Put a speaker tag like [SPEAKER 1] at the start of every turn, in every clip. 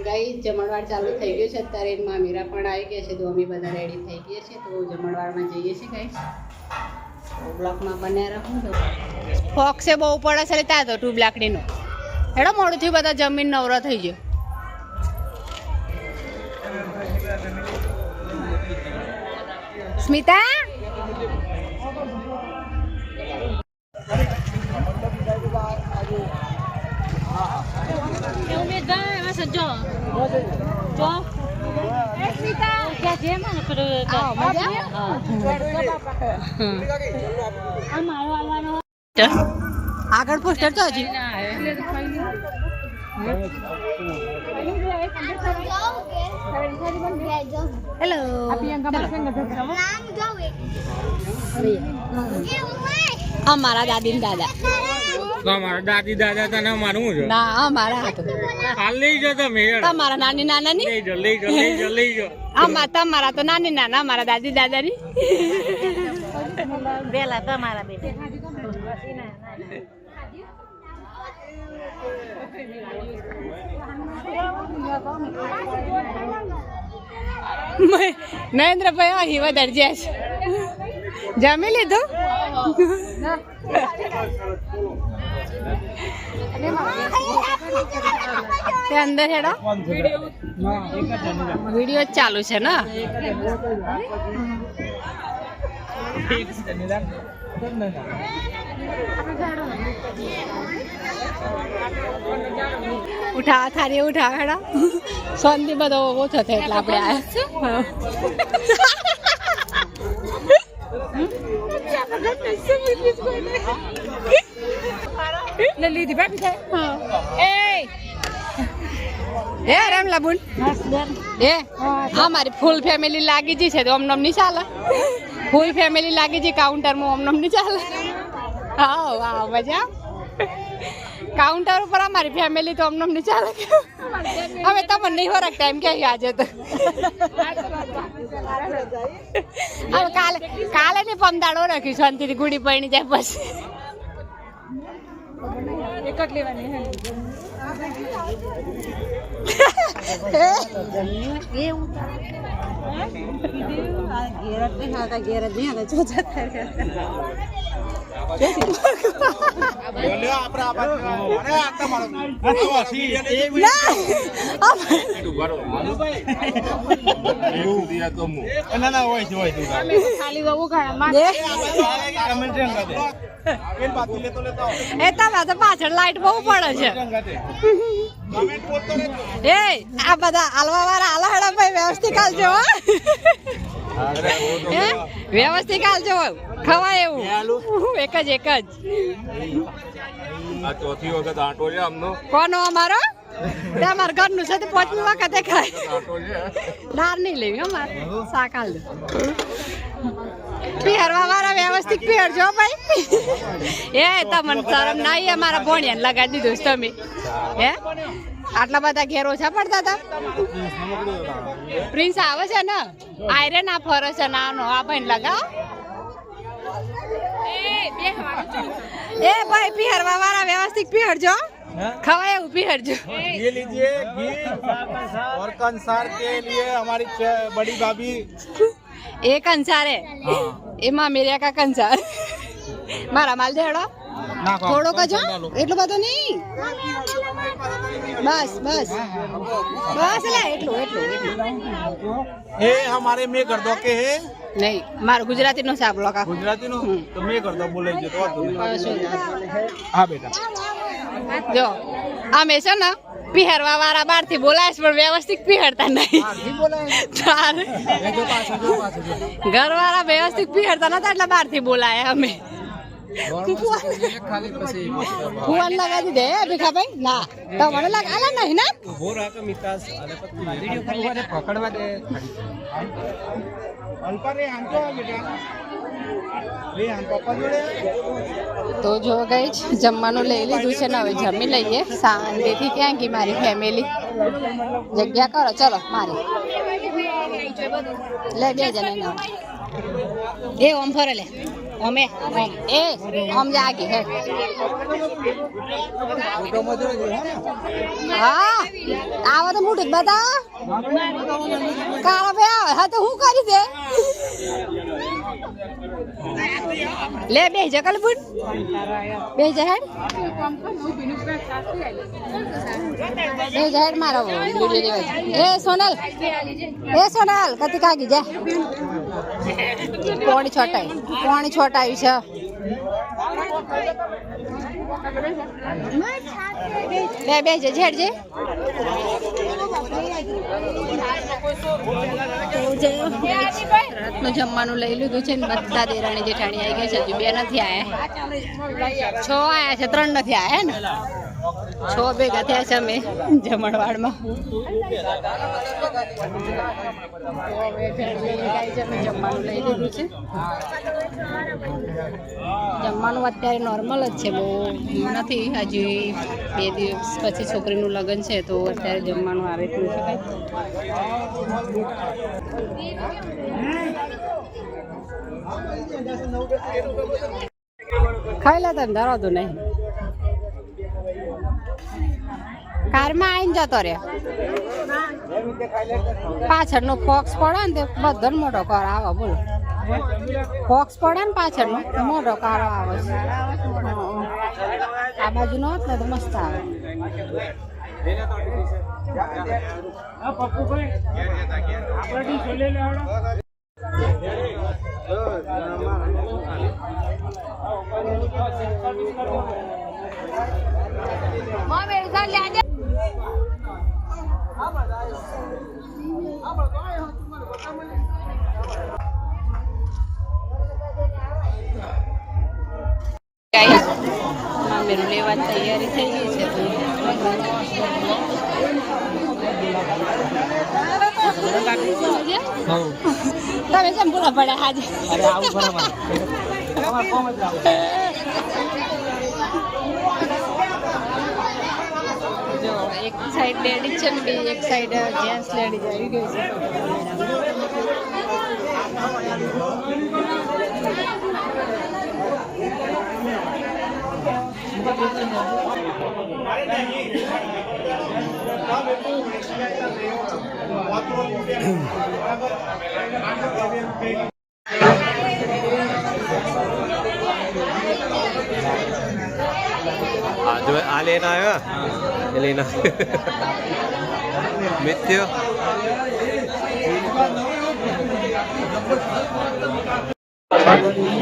[SPEAKER 1] ગઈ જમણવાર ચાલુ થઈ ગયું છે. અત્યારે મામીરા પણ આવી ગયા છે. તો અમે બધા રેડી થઈ ગયા છે. તો જમણવારમાં જઈએ છીએ ગઈ બ્લોકમાં બન્યા રહું. તો ફોક્સે બહુ પડે છે ત્યાં તો ટ્યુબ લાકડીનો. હેડો મોડું થયું બધા જમીન નવરો થઈ ગયો. સ્મિતા? આગળ પોસ્ટર તો હજી. હેલો અમારા દાદી ને દાદા.
[SPEAKER 2] મારા દાદી દાદા તને મારું છે?
[SPEAKER 1] ના મારા હાથ.
[SPEAKER 2] હાલ લઈ જાઓ તમે
[SPEAKER 1] તમારા નાની નાના ની
[SPEAKER 2] લઈ જાઓ લઈ જાઓ લઈ જાઓ લઈ
[SPEAKER 1] આમાં તમારા તો નાની નાના મારા દાદી દાદા ની
[SPEAKER 3] પેલા તમારા બે
[SPEAKER 1] નરેન્દ્રભાઈ અહીં વધારે જ્યાં છે. જમી લીધું? તે અંદર હેડો. વીડિયો ચાલુ છે ને? ઉઠા થારી ઉઠા હેડા. સોનથી બધો ઓછો થાય એટલે આપણે આયા એ રામ લાબુન એ અમારી ફૂલ ફેમિલી લાગી જી છે તો ઓમ નમ નહીં ચાલે. ફૂલ ફેમિલી લાગી જી કાઉન્ટરમાં ઓમ નમ નહીં ચાલે. હા વાહ મજા. કાઉન્ટર ઉપર અમારી ફેમિલી તો અમને નહીં ચાલે. હવે તમને નહીં હોરાક ટાઈમ ક્યાં આજે તો. હવે કાલે કાલે ની પમદાડો રાખી શાંતિથી ગુડી પડી જાય પછી. એક જ લેવાની હે. એ તમે તો પાછળ લાઈટ બહુ પડે છે. એ આ બધા હાલવા વાળા હાલા હેડા ભાઈ વ્યવસ્થિત હાલજો હો. હે? વ્યવસ્થિત હાલજો ખવાય એવું. એક જ એક જ.
[SPEAKER 2] આ ચોથી વખત આંટો છે આમનો.
[SPEAKER 1] કોનો અમારો? તે અમારા ઘરનું છે તે પાંચમી વખતે ખાય. દાર નહીં લેવી અમારે શાક હાલ પહેરવા વાળા વ્યવસ્થિત પહેરજો ભાઈ એ તમને શરમ નહીં અમારા ભોણિયાને લગાડી દીધું છે તમે હે આટલા બધા ઘેર ઓછા પડતા હતા પ્રિન્સ આવે છે ને આયરે ના ફરે છે નાનો આ ભાઈ લગાવ એ ભાઈ પહેરવા વાળા વ્યવસ્થિત પહેરજો ખવાય એવું પહેરજો
[SPEAKER 4] ये लीजिए घी और कंसार के लिए हमारी च- बड़ी भाभी
[SPEAKER 1] એ કંસારે એમાં મેર્યા કાકા ને ચાર મારા માલ દેડો થોડોક જ એટલો બધું નહીં. બસ બસ. બસ લે એટલું એટલું
[SPEAKER 4] એ અમારે મે કર દો કે હે?
[SPEAKER 1] નહીં મારું ગુજરાતી નો
[SPEAKER 4] સાપ લોકા ગુજરાતી નો તો મે કર દો બોલે
[SPEAKER 1] જો તો
[SPEAKER 4] હા બેટા.
[SPEAKER 1] જો આ મે છે ને પહેરવા વાળા બારથી બોલાય પણ વ્યવસ્થિત પહેરતા નહીં. ઘર વાળા વ્યવસ્થિત પિહરતા નતા એટલે બારથી બોલાય અમે. ફુવાન લગાવી દે ભીખા ભાઈ ના. તમને લગાલા નહીં ના?
[SPEAKER 4] અલ્પા રે
[SPEAKER 1] તો જો ગઈ જમવાનું લઈ લીધું છે ને હવે જમી લઈએ. શાંતિથી ક્યાં ગઈ મારી ફેમિલી જગ્યા કરો, ચલો, મારી. લે, બે જણા એ ઓમ ફરે લે. અમે એ ઓમ જાગી હે. હા, આવો તો મોટું જ બતા કાળા ભાઈ આવે, હા તો હું કરી દે? લે બે જકલ બુટ બે જહેડ બે જહેડ મારો. એ સોનલ એ સોનલ કતી કાગી જા. પોણી છોટાઈ. પોણી છોટાઈ છે. બે બે જે ઝેડ જે રાતનું જમવાનું લઈ લીધું છે ને બધા દેરાણી જેઠાણી આવી ગઈ છે. હજુ બે નથી આવ્યા છ આવ્યા છે, ત્રણ નથી આયા ને? છ ભેગા થયા છે અમે જમણવાડમાં. જમવાનું લઈ લીધું છે જમવાનું અત્યારે નોર્મલ જ છે, બહુ નથી. હજી બે દિવસ પછી છોકરીનું લગ્ન છે, તો અત્યારે જમવાનું આવે એટલું છે કાંઈ. ખાઈ લે તને, ધરો તું નહીં. કારમાં આવીને જતો રે પાછળનો ફોક્સ પડે ને તે બધો મોટો કાર આવે, બોલો. ફોક્સ પડે ને પાછળનો, મોટો કાર આવે. છે આ બાજુ નો હોત ને તો મસ્ત આવે. ગાઈસ મામેરું લેવા તૈયારી થઈ ગઈ છે. તમે કેમ પૂરા પડ્યા આજે જો એક સાઈડ લેડીઝ છે ને બીજી એક સાઈડ જેન્ટ્સ લેડીઝ આવી ગઈ છે.
[SPEAKER 3] જો આ લેના આવ્યા? એ લેના મિત્ય?
[SPEAKER 2] Thank બોલવાનું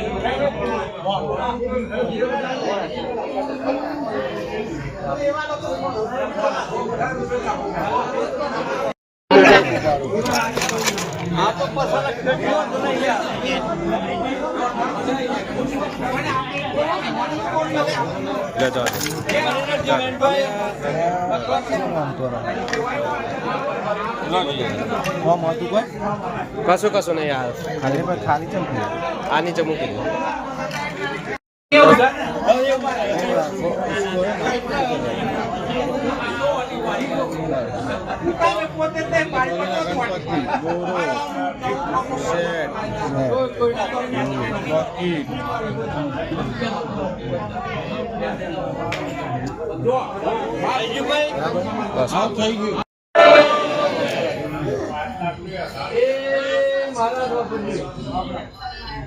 [SPEAKER 2] રહ્યા તો વસ્તુ ટેલી ટેલી ટેલી કરીને
[SPEAKER 3] લે જો કશું કશું નહીં યાર
[SPEAKER 4] ખાલી ખાલી ચમકી
[SPEAKER 3] આ નીચે મૂકી દો બસ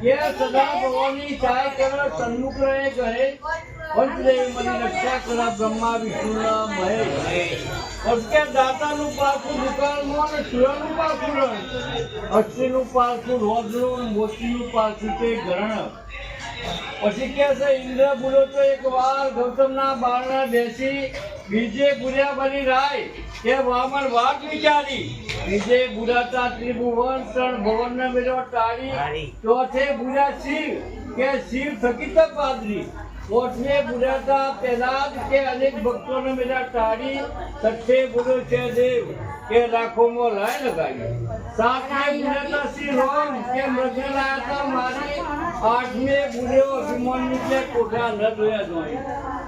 [SPEAKER 5] ये सदा भवानी चाय केवल सन्मुख रहे गहे पंचदेव मनी रक्षा करा ब्रह्मा विष्णु महेश અત્યારે દાતાનું પારખું દુકાનમાં અને તે ઘરણ. પછી કે છે ઇન્દ્ર ભૂલો એક વાર ગૌતમના બારણા બેસી બીજે ભૂલ્યા રાય કે વામન વાત વિચારી. બીજે બુરાતા ત્રિભુવન ત્રણ ભવન ને મેળો ટાળી. ચોથે ભૂલ્યા શિવ કે શિવ થકી તક પાદરી. કોટને બુરાતા પહેલા કે અનેક ભક્તોને મેરા ટાળી સઠ્ઠે બોલ્યો છે દેવ, કે લાખોમાં લાય લગાવી. સાતમે બુરાતા શ્રી રામ, કે મૃગે લાયા મારી. આઠમે બુર્યો અભિમાન નીચે કોઠા ન જોયા જોઈ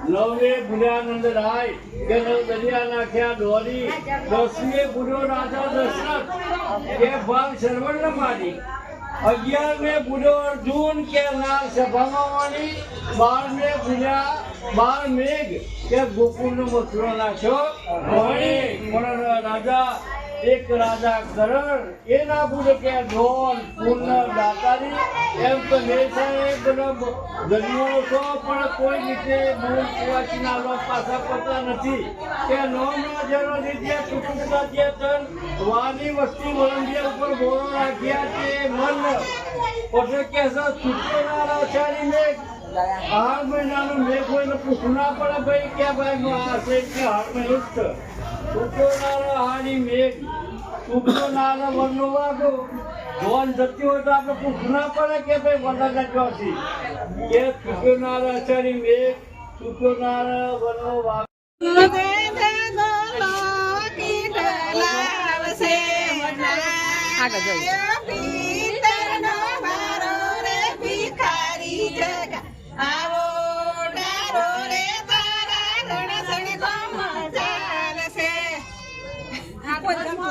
[SPEAKER 5] નવમે બુર્યાનંદ રાય કે દરિયા નાખ્યા દોરી. દસમે બુર્યો રાજા દશરથ, કે ભાગ શરવણ મારી. અગિયાર ને બુડો અર્જુન કે ના સભામાં વાણી બાર ને બુડ્યા બાર મેઘ કે ગોકુળ નો મથુરો નાખ્યો. રાજા એક રાજા કરણ, એના ના કે ઢોલ પૂર્ણ દાતારી એમ તો મેં સાહેબ ગરીબો છો, પણ કોઈ રીતે મૂળ કુવાચીના લોક પાછા પડતા નથી. કે નોમ જરો રીતે કુટુંબના તન વાની વસ્તી વળંદિયા ઉપર બોરો રાખ્યા તે મન. પોતે કે છે આચારી મેઘ. હાર મહિનાનું મેઘ હોય ને પૂછવું પડે ભાઈ, કે ભાઈ આ છે કે હાર મહિનો જ હારી મેઘ સૂત્રોના વરનો વાગો જોન જતી હોય તો આપણે પૂછ ના પડે કે ભાઈ વરદાના ચોથી કે સૂત્રોના આચારી મેઘ સૂત્રોના વરનો વાગો
[SPEAKER 1] આગળ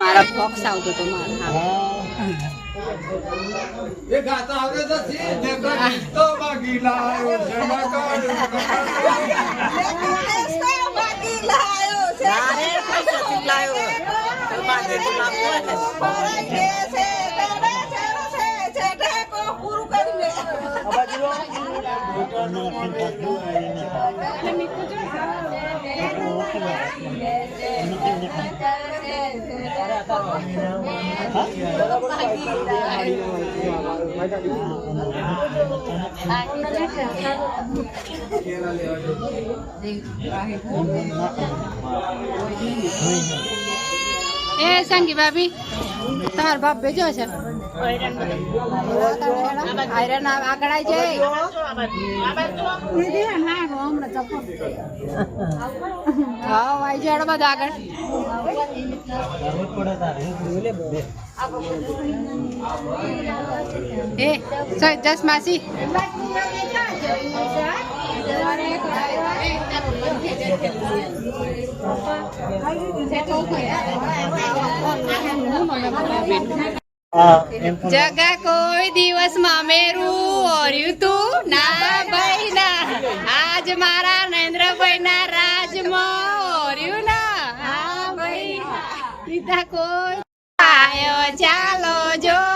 [SPEAKER 1] મારા ફોક્સ આવતો હતો મારા.
[SPEAKER 4] એ ગાતા આવડે તો છે જગત તો
[SPEAKER 1] આયરન આગળ જાય હા આવી જાય બધા આગળ. એ સો જસ માસી જગા કોઈ દિવસ મામેરું ઓર્યું તું? ના ભાઈ આજ મારા નરેન્દ્રભાઈ ના રાજમાં ના. હા ભાઈ. સીધા કોઈ આયો ચાલો જોવા